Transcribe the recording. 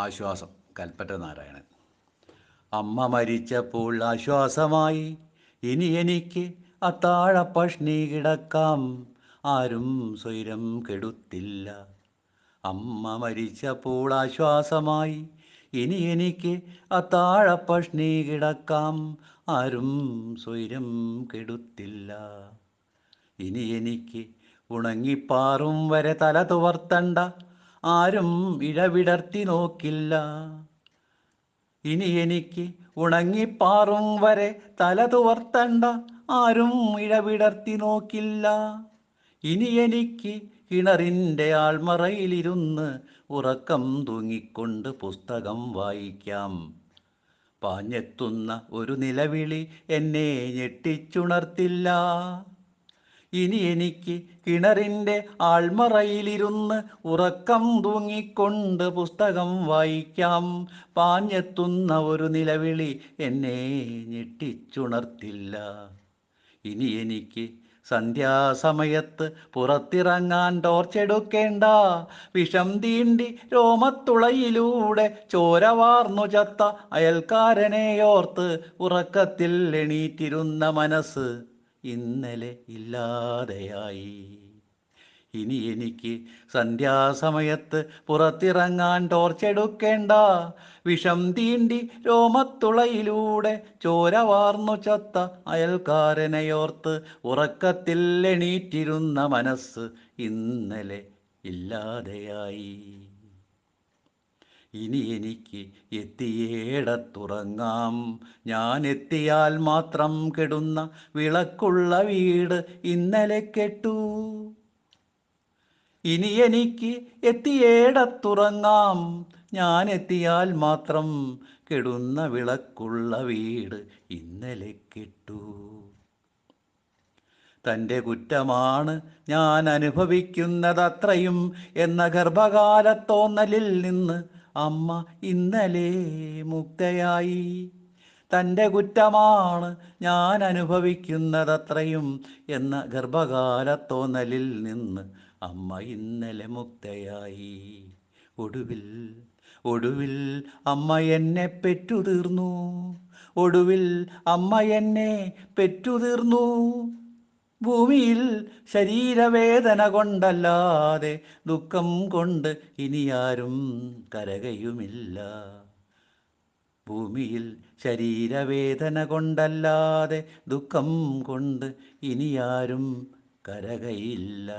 ആശ്വാസം. കൽപ്പറ്റ നാരായണൻ. അമ്മ മരിച്ചപ്പോൾ ആശ്വാസമായി. ഇനി എനിക്ക് അത്താഴ പഷ്ണി കിടക്കാം. ആരും സ്വൈരം കെടുത്തില്ല. അമ്മ മരിച്ചപ്പോൾ ആശ്വാസമായി. ഇനി എനിക്ക് അത്താഴ പഷ്ണി കിടക്കാം. ആരും സ്വൈരം കെടുത്തില്ല. ഇനി എനിക്ക് ഉണങ്ങിപ്പാറും വരെ തല തുവർത്തണ്ട. ആരും ഇഴവിടർത്തി നോക്കില്ല. ഇനി എനിക്ക് ഉണങ്ങിപ്പാറും വരെ തല തുവർത്തണ്ട. ആരും ഇഴവിടർത്തി നോക്കില്ല. ഇനി എനിക്ക് കിണറിന്റെ ആൾമറയിലിരുന്ന് ഉറക്കം തൂങ്ങിക്കൊണ്ട് പുസ്തകം വായിക്കാം. പാഞ്ഞെത്തുന്ന ഒരു നിലവിളി എന്നെ ഞെട്ടിച്ചുണർത്തില്ല. ഇനി എനിക്ക് കിണറിന്റെ ആൾമറയിലിരുന്ന് ഉറക്കം തൂങ്ങിക്കൊണ്ട് പുസ്തകം വായിക്കാം. പാഞ്ഞെത്തുന്ന ഒരു നിലവിളി എന്നെ ഞെട്ടിച്ചുണർത്തില്ല. ഇനി എനിക്ക് സന്ധ്യാസമയത്ത് പുറത്തിറങ്ങാൻ ടോർച്ചെടുക്കേണ്ട വിഷം തീണ്ടി രോമത്തുളയിലൂടെ ചോരവാർന്നു ചത്ത അയൽക്കാരനെയോർത്ത് ഉറക്കത്തിൽ എണീറ്റിരുന്ന മനസ്സ് ഇന്നലെ ഇല്ലാതെയായി. ഇനി എനിക്ക് സന്ധ്യാസമയത്ത് പുറത്തിറങ്ങാൻ ടോർച്ചെടുക്കേണ്ട വിഷം തീണ്ടി രോമത്തുളയിലൂടെ ചോര വാർന്നു ചത്ത അയൽക്കാരനെയോർത്ത് ഉറക്കത്തിൽ എണീറ്റിരുന്ന മനസ്സ് ഇന്നലെ ഇല്ലാതെയായി. ഇനി എനിക്ക് എത്തിയേടത്തുറങ്ങാം. ഞാൻ എത്തിയാൽ മാത്രം കെടുന്ന വിളക്കുള്ള വീട് ഇന്നലെ കെട്ടു. ഇനി എനിക്ക് എത്തിയേടത്തുറങ്ങാം. ഞാൻ എത്തിയാൽ മാത്രം കെടുന്ന വിളക്കുള്ള വീട് ഇന്നലെ കെട്ടു. തന്റെ കുറ്റമാണ് ഞാൻ അനുഭവിക്കുന്നതത്രയും എന്ന ഗർഭകാലത്തോന്നലിൽ നിന്ന് അമ്മ ഇന്നലെ മുക്തയായി. തന്റെ കുറ്റമാണ് ഞാൻ അനുഭവിക്കുന്നതത്രയും എന്ന ഗർഭകാലത്തോന്നലിൽ നിന്ന് അമ്മ ഇന്നലെ മുക്തയായി. ഒടുവിൽ ഒടുവിൽ അമ്മ എന്നെ പെറ്റുതീർന്നു. ഒടുവിൽ അമ്മ എന്നെ പെറ്റു തീർന്നു ഭൂമിയിൽ ശരീരവേദന കൊണ്ടല്ലാതെ ദുഃഖം കൊണ്ട് ഇനി ആരും കരകയുമില്ല. ഭൂമിയിൽ ശരീരവേദന കൊണ്ടല്ലാതെ ദുഃഖം കൊണ്ട് ഇനി ആരും കരകയില്ല.